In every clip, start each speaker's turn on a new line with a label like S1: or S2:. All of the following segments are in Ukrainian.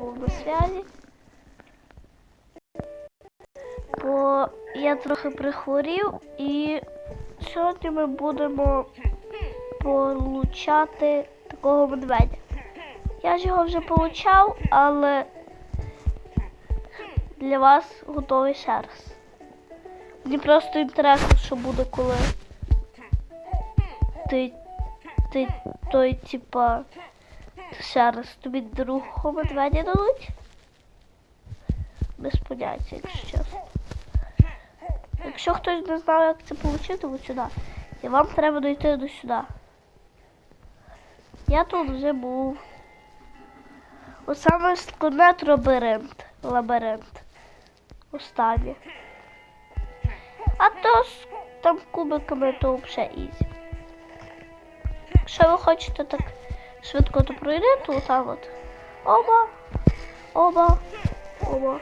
S1: на связі. Бо я трохи прихворів і сьогодні ми будемо получати такого медведя. Я ж його вже получав, але для вас готовий ще раз. Мені просто інтересно, що буде, коли ти, ти той, типа, ще раз тобі другого медведя дадуть? Без поняття, якщо чесно. Якщо хтось не знав, як це отримати, от сюди. І вам треба дойти до сюди. Я тут вже був. Ось саме це лабіринт. Лабіринт. Останнє. А то з там кубиками то взагалі ізі. Якщо ви хочете так швидко то пройти, то отак от. Оба, оба, оба.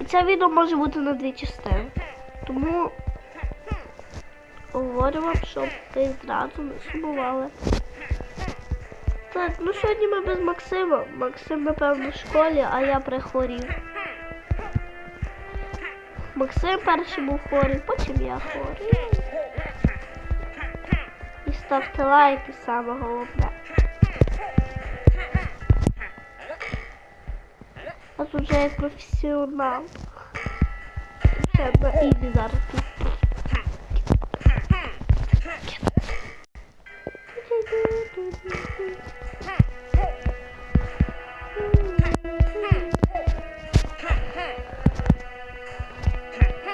S1: І це відео може бути на дві частини. Тому говорю вам, щоб ви зразу не сумували. Так, ну сьогодні ми без Максима. Максим, напевно, в школі, а я прихворів. Максим перший був хворий, потім я хворий. І ставте лайки саме головне. А тут вже як професіонал. Ще на ізі зараз тут.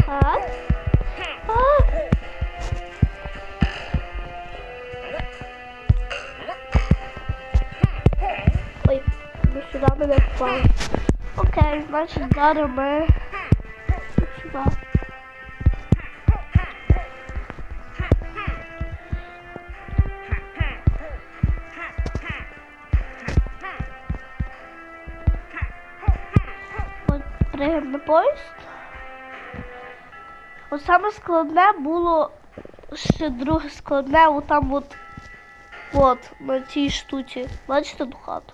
S1: Так. А! Ой, Окей, ми сюди. От приїхав на поїзд. От саме складне було ще друге складне, от там от, от на цій штуці. Бачите ту хату?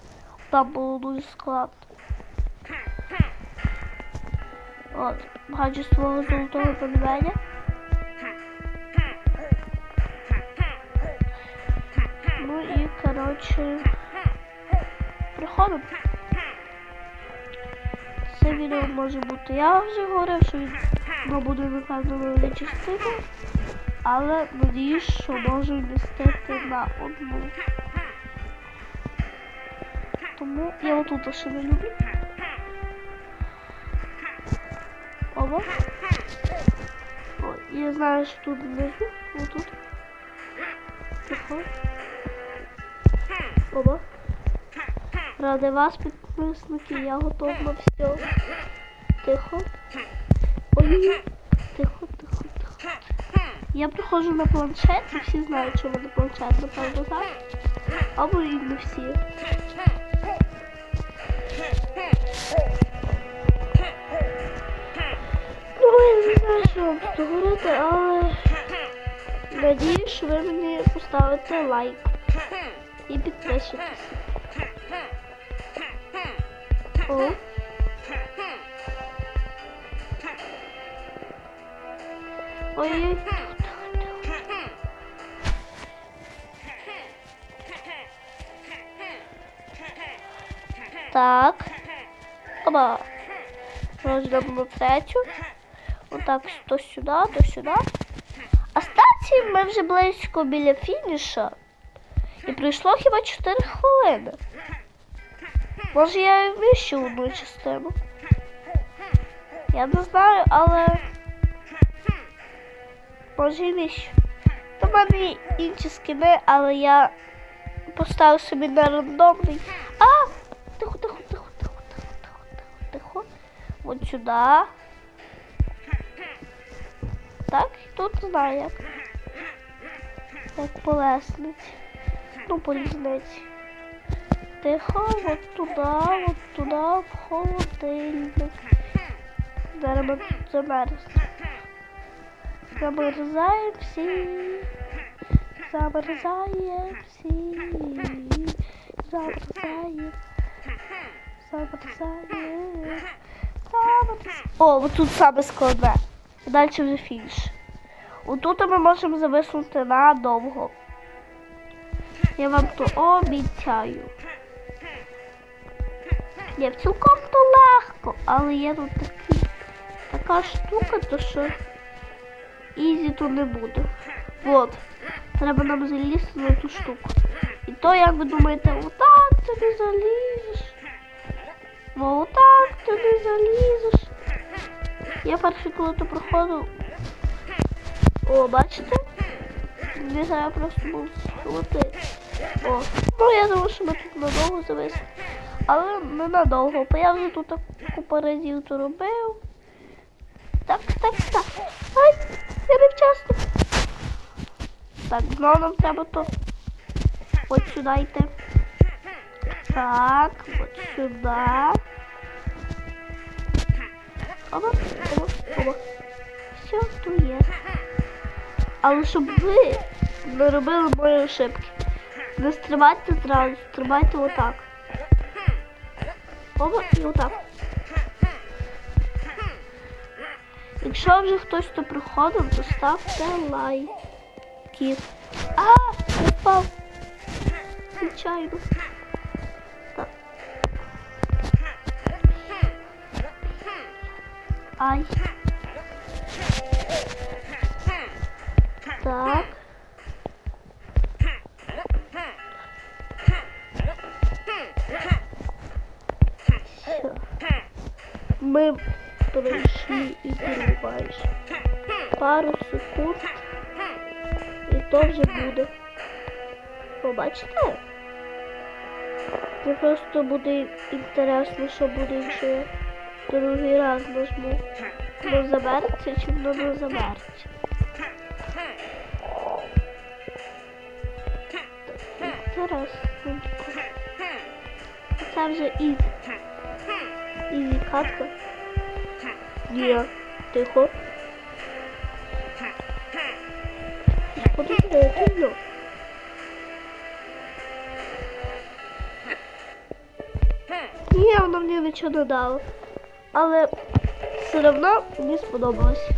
S1: Там було дуже складно. От, бачу свого золотого медведя. Ну і коротше приходимо. Це відео може бути. Я вже говорив, що воно буде напевно на частини, але надіюсь, що можу вмістити на одну. Тому я отут ще не люблю. Оба. О, я знаю, що тут внизу. Отут. Тихо. Оба. Ради вас, підписники, я готов на все. Тихо. Ой, тихо, тихо, тихо. Я приходжу на планшет, і всі знають, що мене планшет, напевно, так? Або і не всі. Що вам тут говорити, але надіюсь, що ви мені поставите лайк і підпишетесь. О. Ой-ой. Так. Оба. Розробимо третю. Отак, то сюди, то сюди. А статі ми вже близько біля фініша. І пройшло хіба 4 хвилини. Може я вищу одну частину. Я не знаю, але може і вищу. До мене інші скини, але я поставив собі на рандомний. А! Тихо, тихо, тихо, тихо, тихо, тихо, тихо. От сюди. Так, і тут не знаю як. Як полеснить. Ну, по різниці. Тихо, от туди, от туди, в холодильник. Зараз ми тут замерзнемо. Замерзаємо всі. Замерзаємо всі. Замерзаємо. Замерзає. Замерзає. О, от тут саме складне. Далі вже фініш. Отут ми можемо зависнути надовго. Я вам то обіцяю. Ні, цілком то легко, але є тут такий, така штука, то що ізі то не буде. От. Треба нам залізти на ту штуку. І то, як ви думаєте, отак ти не залізеш. Ну отак ти не залізеш. Я перший, коли то проходив. О, бачите? Не треба просто був схватити. О, ну я думаю, що ми тут надовго зависли. Але не надовго, бо я вже тут купу разів то робив. Так, так, так. Ай, я невчасно. Так, знову нам треба то. От сюди йти. Так, от сюди. Оба, оба, оба. Все, тут є. Але щоб ви не робили мої ошибки. Не стрибайте зразу, стрибайте отак. Оба і отак. Якщо вже хтось то приходив, то ставте лайки. А, впав. Звичайно. Ай. Так. Все. Ми пройшли і майже пару секунд. І то вже буде. Побачите? Мені просто буде інтересно, що буде, я другий раз нажму. Воно забереться чи воно не забереться. Інтересненько. Це вже ізі. Ізі катка. Ні, тихо. Подожди, тихо. Ні, воно мені нічого не дало. Але все одно мені сподобалось.